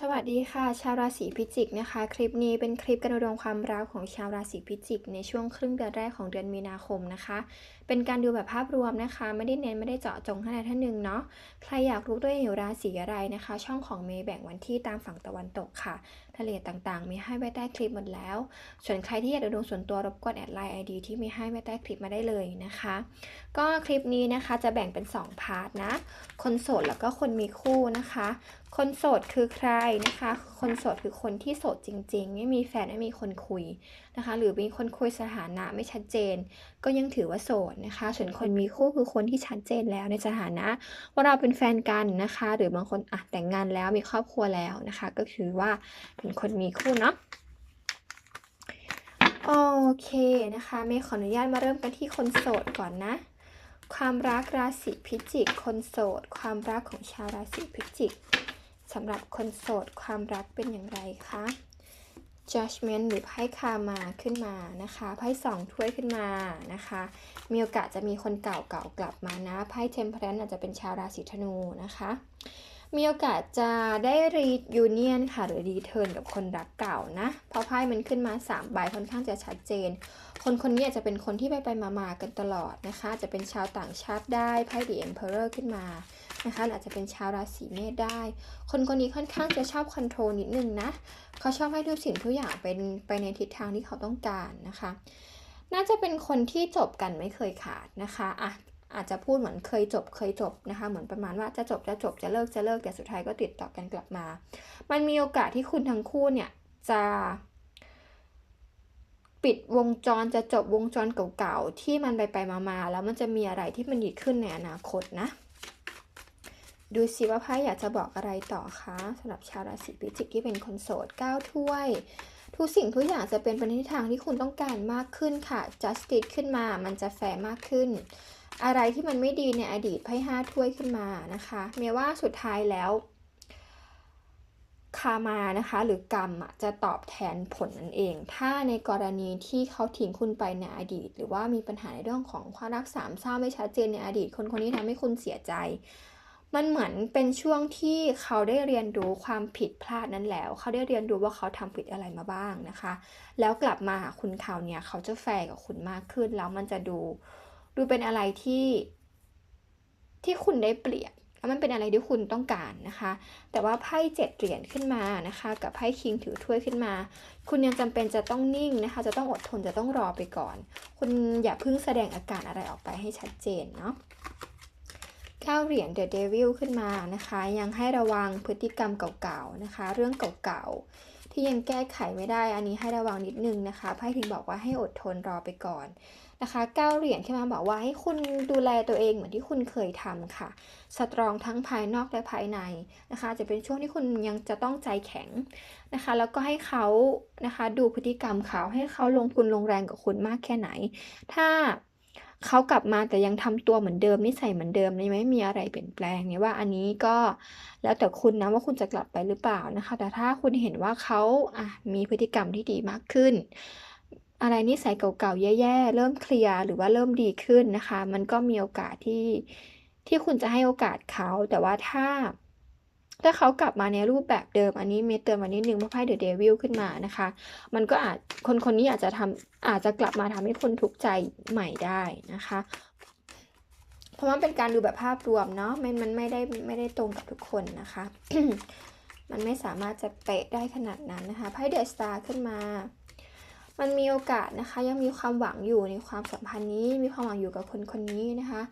สวัสดีค่ะ ชาวราศีพิจิกนะคะ คลิปนี้เป็นคลิปกระดวงความรักของชาวราศีพิจิก ในช่วงครึ่งเดือนแรกของเดือนมีนาคมนะคะเป็นการดูแบบภาพรวมนะคะ ไม่ได้เน้นไม่ได้เจาะจงท่านใดท่านหนึ่งเนาะใครอยากรู้ตัวเองอยู่ราศีอะไรนะคะ ช่องของเมย์แบ่งวันที่ตามฝั่งตะวันตกค่ะทะเลต่างๆ มีให้ไว้ใต้คลิปหมดแล้ว ส่วนใครที่อยากดูดวงส่วนตัวรบกวนแอดไลน์ไอดีที่มีให้ไว้ใต้คลิปมาได้เลยนะคะ ก็คลิปนี้นะคะจะแบ่งเป็น 2 พาร์ทนะ คนโสดแล้วก็คนมีคู่นะคะ คนโสดคือใครนะคะ คนโสดคือคนที่โสดจริง ๆ ไม่มีแฟนไม่มีคนคุยนะคะ หรือมีคนคุยสถานะไม่ชัดเจน ก็ยังถือว่าโสดนะคะ ส่วนคนมีคู่คือคนที่ชัดเจนแล้วในสถานะว่าเราเป็นแฟนกันนะคะ หรือบางคนอะแต่งงานแล้วมีครอบครัวแล้วนะคะ ก็คือว่าเป็นคนมีคู่เนาะโอเคนะคะเมย์ขออนุญาตมาเริ่มกันที่คนโสดก่อนนะ ความรักราศีพิจิก คนโสด ความรักของชาวราศีพิจิก สำหรับคนโสดความรักเป็นอย่างไรคะ judgment หรือไพ่คามาขึ้นมานะคะไพ่สองถ้วยขึ้นมานะคะ มีโอกาสจะมีคนเก่าๆกลับมานะไพ่ temperance อาจจะเป็นชาวราศีธนูนะคะ มีโอกาสจะได้รียูเนียนค่ะ หรือรีเทิร์นกับคนรักเก่านะ เพราะไพ่มันขึ้นมา3ใบค่อนข้างจะชัดเจน คนคนนี้อาจจะเป็นคนที่ไปไปมามาๆกันตลอดนะคะ จะเป็นชาวต่างชาติได้ไพ่ The Emperor ขึ้นมา นะคะอาจจะเป็นชาวราศีเมษได้ คนคนนี้ค่อนข้างจะชอบคอนโทรลนิดนึงนะเขาชอบให้ทุกสิ่งทุกอย่างเป็นไปในทิศทางที่เขาต้องการนะคะ น่าจะเป็นคนที่จบกันไม่เคยขาดนะคะอะอาจจะพูดเหมือนเคยจบเคยจบนะคะ เหมือนประมาณว่าจะจบจะจบจะเลิกจะเลิกแต่สุดท้ายก็ติดต่อกันกลับมา มันมีโอกาสที่คุณทั้งคู่เนี่ยจะปิดวงจรจะจบวงจรเก่าๆที่มันไปไปๆมาๆแล้วมันจะมีอะไรที่มันดีขึ้นในอนาคตนะ ดูสิว่าไพ่อยากจะบอกอะไรต่อคะสำหรับชาวราศีพิจิกที่เป็นคนโสด9ถ้วย ทุกสิ่งทุกอย่างจะเป็นไปในทิศทางที่คุณต้องการมากขึ้นค่ะ justice ขึ้นมา มันจะแฟร์มากขึ้น อะไรที่มันไม่ดีในอดีตไพ่ห้าถ้วยขึ้นมานะคะเมยว่าสุดท้ายแล้วคามานะคะหรือกรรมจะตอบแทนผลนั่นเอง ถ้าในกรณีที่เขาทิ้งคุณไปในอดีต หรือว่ามีปัญหาในเรื่องของความรักสามเศร้าไม่ชัดเจนในอดีต คนคนนี้ทำให้คุณเสียใจ มันเหมือนเป็นช่วงที่เขาได้เรียนรู้ความผิดพลาดนั้นแล้ว เขาได้เรียนรู้ว่าเขาทำผิดอะไรมาบ้างนะคะ แล้วกลับมาหาคุณคราวเนี้ยเขาจะแฟร์กับคุณมากขึ้น แล้วมันจะดู ดูเป็นอะไรที่ที่คุณได้เปรียบแล้วมันเป็นอะไรที่คุณต้องการนะคะ แต่ว่าไพ่เจ็ดเหรียญขึ้นมานะคะ กับไพ่คิงถือถ้วยขึ้นมา คุณยังจำเป็นจะต้องนิ่งนะคะ จะต้องอดทนจะต้องรอไปก่อน คุณอย่าเพิ่งแสดงอาการอะไรออกไปให้ชัดเจนเนาะ ก้าเหรียญ The Devil ขึ้นมานะคะ ยังให้ระวังพฤติกรรมเก่าๆนะคะ เรื่องเก่าๆ ที่ยังแก้ไขไม่ได้อันนี้ให้ระวังนิดนึงนะคะไพ่ถึงบอกว่าให้อดทนรอไปก่อนนะคะเก้าเหรียญขึ้นมาบอกว่าให้คุณดูแลตัวเองเหมือนที่คุณเคยทำค่ะ สตรองทั้งภายนอกและภายในนะคะ จะเป็นช่วงที่คุณยังจะต้องใจแข็งนะคะ แล้วก็ให้เขานะคะดูพฤติกรรมเขาให้เขาลงทุนลงแรงกับคุณมากแค่ไหน ถ้า เขากลับมาแต่ยังทำตัวเหมือนเดิมนิสัยเหมือนเดิมยังไม่มีอะไรเปลี่ยนแปลงเนี่ยว่าอันนี้ก็แล้วแต่คุณนะว่าคุณจะกลับไปหรือเปล่านะคะ แต่ถ้าคุณเห็นว่าเขาอะมีพฤติกรรมที่ดีมากขึ้น อะไรนิสัยเก่าๆแย่ๆเริ่มเคลียร์หรือว่าเริ่มดีขึ้นนะคะ มันก็มีโอกาสที่ที่คุณจะให้โอกาสเขาแต่ว่าถ้า ถ้าเขากลับมาในรูปแบบเดิมอันนี้เมเตือนมานิดนึงเพราะไพ่เดอะเดวิลขึ้นมานะคะ มันก็อาจคนคนนี้อาจจะทำอาจจะกลับมาทำให้คุณทุกข์ใจใหม่ได้นะคะ เพราะว่าเป็นการดูแบบภาพรวมเนาะมันมันไม่ได้ไม่ได้ตรงกับทุกคนนะคะ มันไม่สามารถจะเป๊ะได้ขนาดนั้นนะคะไพ่เดอะสตาร์ขึ้นมามันมีโอกาสนะคะ ยังมีความหวังอยู่ในความสัมพันธ์นี้ มีความหวังอยู่กับคนคนนี้นะคะ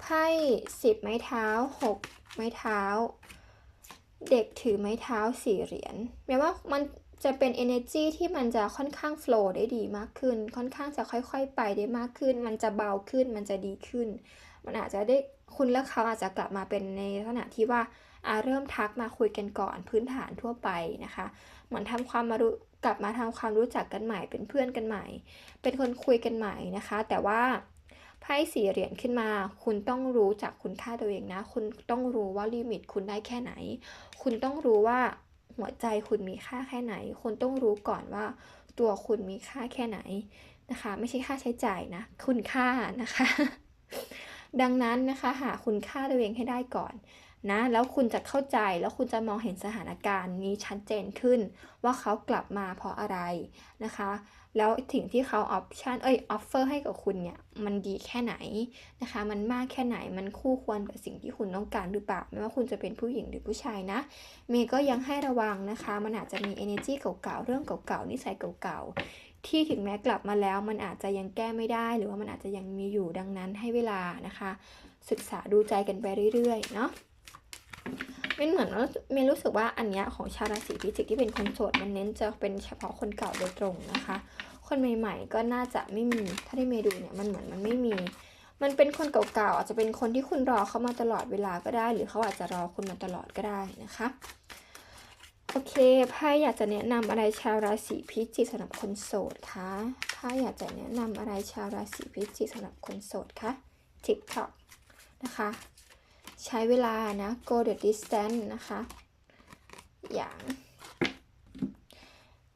ไพ่สิบไม้เท้าหกไม้เท้า เด็กถือไม้เท้าสี่เหรียญแม้ว่ามันจะเป็น energy ที่มันจะค่อนข้าง flow ได้ดีมากขึ้น ค่อนข้างจะค่อยๆ ไปได้มากขึ้น มันจะเบาขึ้น มันจะดีขึ้น มันอาจจะได้คุณและเขาอาจจะกลับมาเป็นในลักษณะที่ว่าอาเริ่มทักมาคุยกันก่อนพื้นฐานทั่วไปนะคะ เหมือนทำความมารู้กลับมาทำความรู้จักกันใหม่ เป็นเพื่อนกันใหม่ เป็นคนคุยกันใหม่นะคะ แต่ว่า ไพ่สี่เหรียญขึ้นมา คุณต้องรู้จักคุณค่าตัวเองนะ คุณต้องรู้ว่าลิมิตคุณได้แค่ไหน คุณต้องรู้ว่าหัวใจคุณมีค่าแค่ไหน คุณต้องรู้ก่อนว่า ตัวคุณมีค่าแค่ไหนนะคะ ไม่ใช่ค่าใช้จ่ายนะ คุณค่านะคะ ดังนั้นนะคะหาคุณค่าตัวเองให้ได้ก่อนนะแล้วคุณจะเข้าใจแล้วคุณจะมองเห็นสถานการณ์นี้ชัดเจนขึ้น ว่าเขากลับมาเพราะอะไรนะคะ แล้วถึงที่เขาออปชันเอ้ยออฟเฟอร์ให้กับคุณเนี่ยมันดีแค่ไหนนะคะ มันมากแค่ไหนมันคู่ควรกับสิ่งที่คุณต้องการหรือเปล่าไม่ว่าคุณจะเป็นผู้หญิงหรือผู้ชายนะเมย์ก็ยังให้ระวังนะคะ มันอาจจะมี energy เก่าๆเรื่องเก่าๆนิสัยเก่าๆที่ถึงแม้กลับมาแล้ว มันอาจจะยังแก้ไม่ได้ หรือว่ามันอาจจะยังมีอยู่ดังนั้นให้เวลานะคะ ศึกษาดูใจกันไปเรื่อยๆเนาะเมนเหมือนว่าเมย์รู้สึกว่าอันเนี้ยของชาวราศีพิจิกที่เป็นคนโสดมันเน้นจะเป็นเฉพาะคนเก่าโดยตรงนะคะ คนใหม่ ๆ ก็น่าจะไม่มี ถ้าได้เมดูเนี่ยมันเหมือนมันไม่มี มันเป็นคนเก่าๆอาจจะเป็นคนที่คุณรอเขามาตลอดเวลาก็ได้ หรือเขาอาจจะรอคุณมาตลอดก็ได้นะคะโอเคไพ่อยากจะแนะนำอะไรชาวราศีพิจิกสำหรับคนโสดคะไพ่อยากจะแนะนำอะไรชาวราศีพิจิกสำหรับคนโสดคะ TikTok นะคะ ใช้เวลานะ go the distance นะคะ อย่าง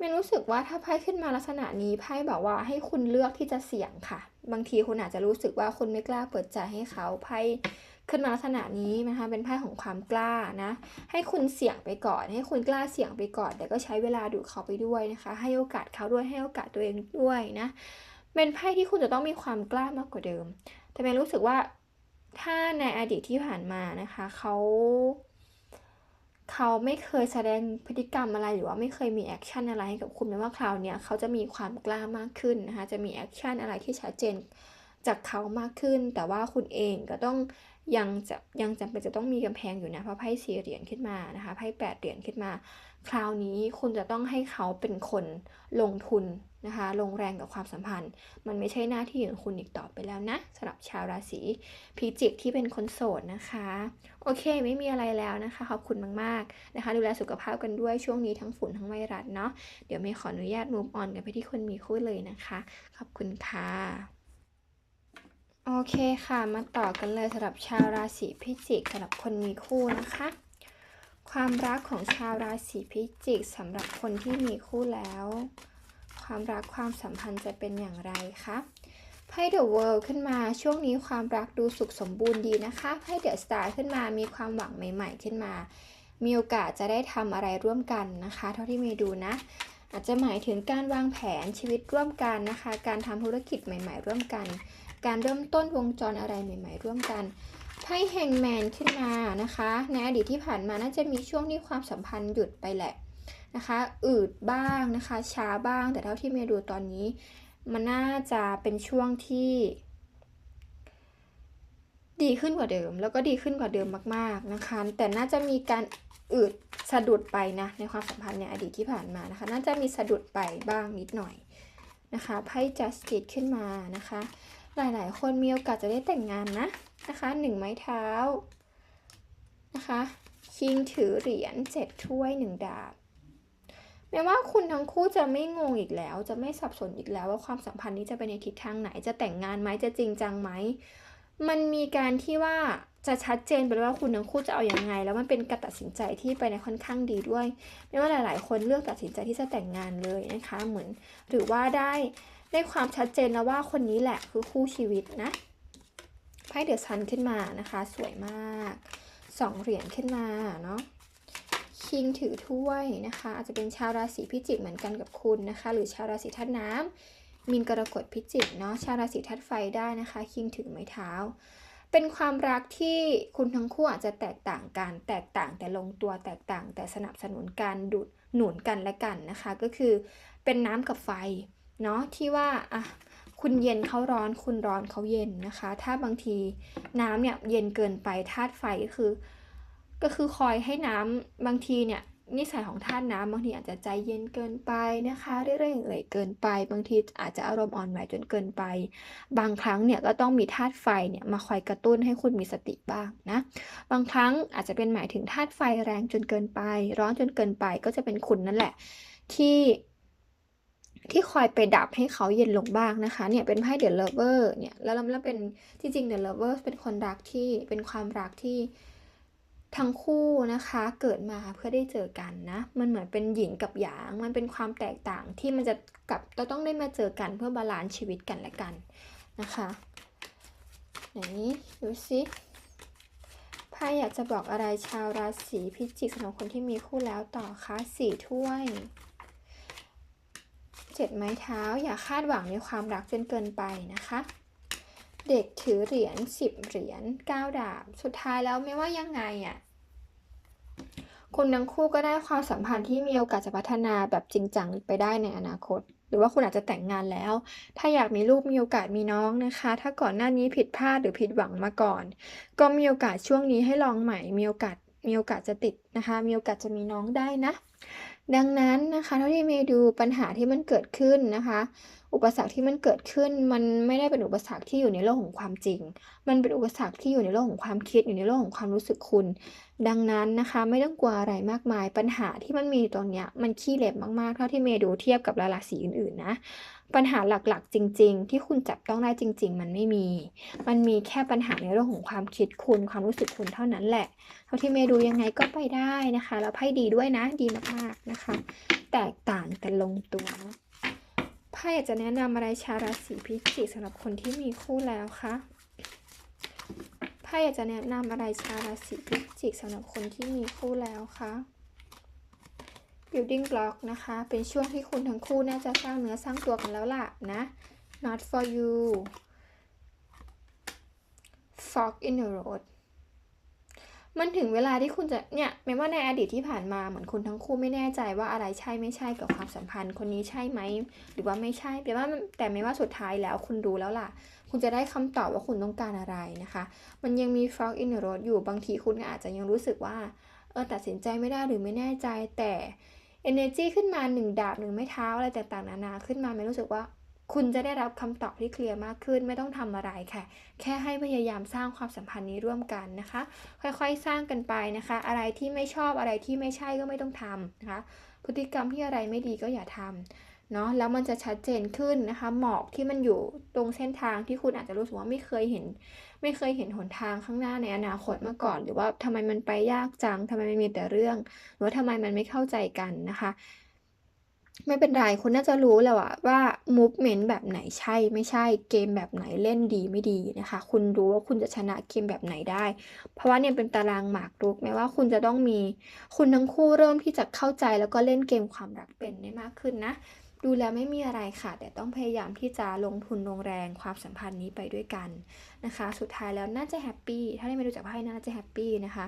มนรู้สึกว่าถ้าไพ่ขึ้นมาลักษณะนี้ไพ่บอกว่าให้คุณเลือกที่จะเสี่ยงค่ะ บางทีคุณอาจจะรู้สึกว่าคุณไม่กล้าเปิดใจให้เขาไพ่ขึ้นมาลักษณะนี้นะคะเป็นไพ่ของความกล้านะ ให้คุณเสี่ยงไปก่อน ให้คุณกล้าเสี่ยงไปก่อน แต่ก็ใช้เวลาดูเขาไปด้วยนะคะ ให้โอกาสเขาด้วยให้โอกาสตัวเองด้วยนะเป็นไพ่ที่คุณจะต้องมีความกล้ามากกว่าเดิม แต่เมนรู้สึกว่าถ้าในอดีตที่ผ่านมานะคะเขา เขาไม่เคยแสดงพฤติกรรมอะไรหรือว่าไม่เคยมีแอคชั่นอะไรให้กับคุณแม้ว่าคราวนี้เขาจะมีความกล้ามากขึ้นนะคะจะมีแอคชั่นอะไรที่ชัดเจนจากเขามากขึ้น แต่ว่าคุณเองก็ต้องยังจะยังจำเป็นจะต้องมีกำแพงอยู่นะเพราะไพ่สี่เหรียญขึ้นมานะคะไพ่แปดเหรียญขึ้นมา คราวนี้คุณจะต้องให้เขาเป็นคนลงทุน นะคะ ลงแรงกับความสัมพันธ์ มันไม่ใช่หน้าที่ของคุณอีกต่อไปแล้วนะสำหรับชาวราศีพิจิกที่เป็นคนโสดนะคะ โอเค ไม่มีอะไรแล้วนะคะ ขอบคุณมากๆนะคะ ดูแลสุขภาพกันด้วยช่วงนี้ทั้งฝุ่นทั้งไวรัสเนาะเดี๋ยวเมย์ขออนุญาตมูฟออนกันไปที่คนมีคู่เลยนะคะ ขอบคุณค่ะโอเคค่ะ มาต่อกันเลยสำหรับชาวราศีพิจิกสำหรับคนมีคู่นะคะ ความรักของชาวราศีพิจิกสำหรับคนที่มีคู่แล้ว ความรักความสัมพันธ์จะเป็นอย่างไรคะไพ่ The World ขึ้นมาช่วงนี้ความรักดูสุขสมบูรณ์ดีนะคะไพ่ The Star ขึ้นมามีความหวังใหม่ ๆ ขึ้นมา มีโอกาสจะได้ทำอะไรร่วมกันนะคะ เท่าที่เมย์ดูนะ อาจจะหมายถึงการวางแผนชีวิตร่วมกันนะคะ การทำธุรกิจใหม่ ๆ ร่วมกัน การเริ่มต้นวงจรอะไรใหม่ ๆ ร่วมกันไพ่แฮงแมนขึ้นมานะคะในอดีตที่ผ่านมาน่าจะมีช่วงที่ความสัมพันธ์หยุดไปแหละ นะคะอืดบ้างนะคะช้าบ้าง แต่เท่าที่เมย์ดูตอนนี้ มันน่าจะเป็นช่วงที่ ดีขึ้นกว่าเดิม แล้วก็ดีขึ้นกว่าเดิมมาก ๆนะคะ แต่น่าจะมีการอืดสะดุดไปนะในความสัมพันธ์ในอดีตที่ผ่านมานะคะ น่าจะมีสะดุดไปบ้างนิดหน่อยนะคะไพ่ justice ขึ้นมานะคะ หลายๆ คนมีโอกาสจะได้แต่งงานนะนะคะหนึ่งไม้เท้านะคะคิงถือเหรียญเจ็ดถ้วยหนึ่งดาบ แม้ว่าคุณทั้งคู่จะไม่งงอีกแล้ว จะไม่สับสนอีกแล้วว่าความสัมพันธ์นี้จะไปในทิศทางไหน จะแต่งงานไหมจะจริงจังไหม มันมีการที่ว่าจะชัดเจนไปเลยว่าคุณทั้งคู่จะเอาอยัางไง แล้วมันเป็นการตัดสินใจที่ไปในค่อนข้างดีด้วย ไม่ว่าหลาย ๆ คนเลือกตัดสินใจที่จะแต่งงานเลยนะคะเหมือน หรือว่าได้ได้ความชัดเจนแล้วว่าคนนี้แหละคือคู่ชีวิตนะไพ่เดือะซันขึ้นมานะคะ สวยมากสองเหรียญขึ้นมาเนาะ คิงถือถ้วยนะคะ อาจจะเป็นชาวราศีพิจิกเหมือนกันกับคุณนะคะ หรือชาวราศีธาตุน้ำมีนกรกฎพิจิกเนาะชาวราศีธาตุไฟได้นะคะ คิงถือไม้เท้า เป็นความรักที่คุณทั้งคู่อาจจะแตกต่างกัน แตกต่างแต่ลงตัวแตกต่าง แต่สนับสนุนการดูดหนุนกันและกันนะคะ ก็คือเป็นน้ำกับไฟเนาะที่ว่าอะคุณเย็นเขาร้อนคุณร้อนเขาเย็นนะคะ ถ้าบางทีน้ำเนี่ยเย็นเกินไปธาตุไฟก็คือ ก็คือคอยให้น้ำบางทีเนี่ยนิสัยของธาตุน้ำบางทีอาจจะใจเย็นเกินไปนะคะเรื่อยๆเอ่ยเกินไป บางทีอาจจะอารมณ์อ่อนไหวจนเกินไป บางครั้งเนี่ยก็ต้องมีธาตุไฟเนี่ยมาคอยกระตุ้นให้คุณมีสติบ้างนะบางครั้งอาจจะเป็นหมายถึงธาตุไฟแรงจนเกินไป ร้อนจนเกินไปก็จะเป็นคุณนั่นแหละ ที่ที่คอยไปดับให้เขาเย็นลงบ้างนะคะ เนี่ยเป็นไพ่เดอะเลเวอร์เนี่ยแล้วแล้วเป็นจริงเดอะเลเวอร์เป็นคนรักที่เป็นความรักที่ ทั้งคู่นะคะเกิดมาเพื่อได้เจอกันนะ มันเหมือนเป็นหญิงกับหยาง มันเป็นความแตกต่างที่มันจะกับเราต้องได้มาเจอกันเพื่อบาลานซ์ชีวิตกันและกันนะคะไหนดูสิไพ่พ่อยากจะบอกอะไรชาวราศีพิจิกสำหรับคนที่มีคู่แล้วต่อคะสี่ถ้วยเจ็ดไม้เท้าอย่าคาดหวังในความรักจนเกินไปนะคะ เด็กถือเหรียญสิบเหรียญเก้าดาบ สุดท้ายแล้วไม่ว่ายังไงอะคุณทั้งคู่ก็ได้ความสัมพันธ์ที่มีโอกาสจะพัฒนาแบบจริงจังไปได้ในอนาคต หรือว่าคุณอาจจะแต่งงานแล้ว ถ้าอยากมีลูกมีโอกาสมีน้องนะคะ ถ้าก่อนหน้านี้ผิดพลาดหรือผิดหวังมาก่อน ก็มีโอกาสช่วงนี้ให้ลองใหม่ มีโอกาสมีโอกาสจะติดนะคะ มีโอกาสจะมีน้องได้นะ ดังนั้นนะคะเท่าที่เมย์ดูปัญหาที่มันเกิดขึ้นนะคะ อุปสรรคที่มันเกิดขึ้นมันไม่ได้เป็นอุปสรรคที่อยู่ในโลกของความจริง มันเป็นอุปสรรคที่อยู่ในโลกของความคิดอยู่ในโลกของความรู้สึกคุณ ดังนั้นนะคะ ไม่ต้องกลัวอะไรมากมาย ปัญหาที่มันมีตรงเนี้ยมันขี้เล็บมากๆเท่าที่เมย์ดูเทียบกับราศีอื่นๆนะปัญหาหลักๆ จริง ๆ ที่คุณจับต้องได้จริง ๆ มันไม่มี มันมีแค่ปัญหาในเรื่องของความคิดคุณความรู้สึกคุณเท่านั้นแหละ เท่าที่เมย์ดูยังไงก็ไปได้นะคะ แล้วไพ่ดีด้วยนะ ดีมากๆนะคะ แตกต่างแต่ลงตัวนะ ไพ่อยากจะแนะนำอะไรชาวราศีพิจิกสำหรับคนที่มีคู่แล้วคะไพ่อยากจะแนะนำอะไรชาวราศีพิจิกสำหรับคนที่มีคู่แล้วคะ building block นะคะ เป็นช่วงที่คุณทั้งคู่น่าจะสร้างเนื้อสร้างตัวกันแล้วล่ะนะ not for you fog in the road มันถึงเวลาที่คุณจะเนี่ยแม้ว่าในอดีตที่ผ่านมาเหมือนคุณทั้งคู่ไม่แน่ใจว่าอะไรใช่ไม่ใช่กับความสัมพันธ์ คนนี้ใช่ไหมหรือว่าไม่ใช่แต่ว่าแต่ไม่ว่าสุดท้ายแล้วคุณรู้แล้วล่ะ คุณจะได้คำตอบว่าคุณต้องการอะไรนะคะ มันยังมี fog in the road อยู่บางทีคุณอาจจะยังรู้สึกว่าเออตัดสินใจไม่ได้หรือไม่แน่ใจแต่ energy ขึ้นมาหนึ่งดาบหนึ่งไม้เท้าอะไรต่างๆนานาขึ้นมาไม่รู้สึกว่า คุณจะได้รับคำตอบที่เคลียร์มากขึ้น ไม่ต้องทำอะไรค่ะ แค่ให้พยายามสร้างความสัมพันธ์นี้ร่วมกันนะคะ ค่อยๆ สร้างกันไปนะคะ อะไรที่ไม่ชอบอะไรที่ไม่ใช่ก็ไม่ต้องทำนะคะ พฤติกรรมที่อะไรไม่ดีก็อย่าทำเนาะแล้วมันจะชัดเจนขึ้นนะคะ หมอกที่มันอยู่ตรงเส้นทางที่คุณอาจจะรู้สึกว่าไม่เคยเห็น ไม่เคยเห็นหนทางข้างหน้าในอนาคตมาก่อน หรือว่าทำไมมันไปยากจังทำไมมันมีแต่เรื่อง หรือว่าทำไมมันไม่เข้าใจกันนะคะ ไม่เป็นไรคุณน่าจะรู้แล้วอะว่า movement แบบไหนใช่ไม่ใช่เกมแบบไหนเล่นดีไม่ดีนะคะ คุณรู้ว่าคุณจะชนะเกมแบบไหนได้ เพราะว่าเนี่ยเป็นตารางหมากรุกแม้ว่าคุณจะต้องมี คุณทั้งคู่เริ่มที่จะเข้าใจแล้วก็เล่นเกมความรักเป็นได้มากขึ้นนะ ดูแล้วไม่มีอะไรค่ะ แต่ต้องพยายามที่จะลงทุนลงแรงความสัมพันธ์นี้ไปด้วยกันนะคะ สุดท้ายแล้วน่าจะแฮปปี้ถ้าได้ม่รู้จักไพ่น่าจะแฮปปี้นะคะ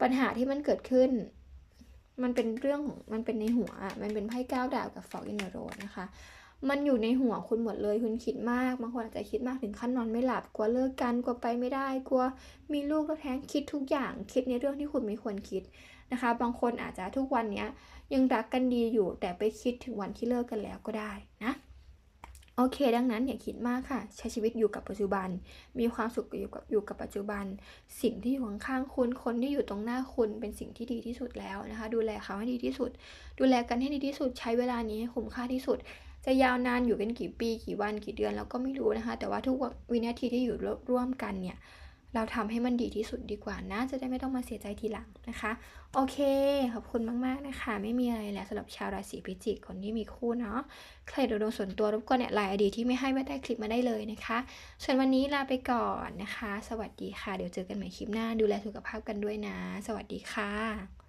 ปัญหาที่มันเกิดขึ้น มันเป็นเรื่องของมันเป็นในหัวมันเป็นไพ่ก้าวดาวกับฟอกอินเดโรนะคะ มันอยู่ในหัวคุณหมดเลย คุณคิดมากบางคนอาจจะคิดมากถึงขั้นนอนไม่หลับกลัวเลิกกันกลัวไปไม่ได้กลัวมีลูกแล้วแท้งคิดทุกอย่างคิดในเรื่องที่คุณไม่ควรคิดนะคะ บางคนอาจจะทุกวันเนี้ยยังรักกันดีอยู่แต่ไปคิดถึงวันที่เลิกกันแล้วก็ได้นะ โอเค ดังนั้นอย่าคิดมากค่ะ ใช้ชีวิตอยู่กับปัจจุบัน มีความสุขอยู่กับอยู่กับปัจจุบัน สิ่งที่อยู่ข้างๆคุณ คนที่อยู่ตรงหน้าคุณเป็นสิ่งที่ดีที่สุดแล้วนะคะ ดูแลเขาให้ดีที่สุด ดูแลกันให้ดีที่สุด ใช้เวลานี้ให้คุ้มค่าที่สุด จะยาวนานอยู่เป็นกี่ปี กี่วัน กี่เดือนเราก็ไม่รู้นะคะ แต่ว่าทุกวินาทีที่อยู่ร่วมกันเนี่ย เราทำให้มันดีที่สุดดีกว่านะ จะได้ไม่ต้องมาเสียใจทีหลังนะคะ โอเค ขอบคุณมาก ๆ นะคะ ไม่มีอะไรแล้วสำหรับชาวราศีพิจิกคนที่มีคู่เนาะ ใครดูดวงส่วนตัวรบกวนเนี่ยไลน์อดีที่ไม่ให้ไม่ได้คลิปมาได้เลยนะคะ ส่วนวันนี้ลาไปก่อนนะคะ สวัสดีค่ะ เดี๋ยวเจอกันใหม่คลิปหน้า ดูแลสุขภาพกันด้วยนะ สวัสดีค่ะ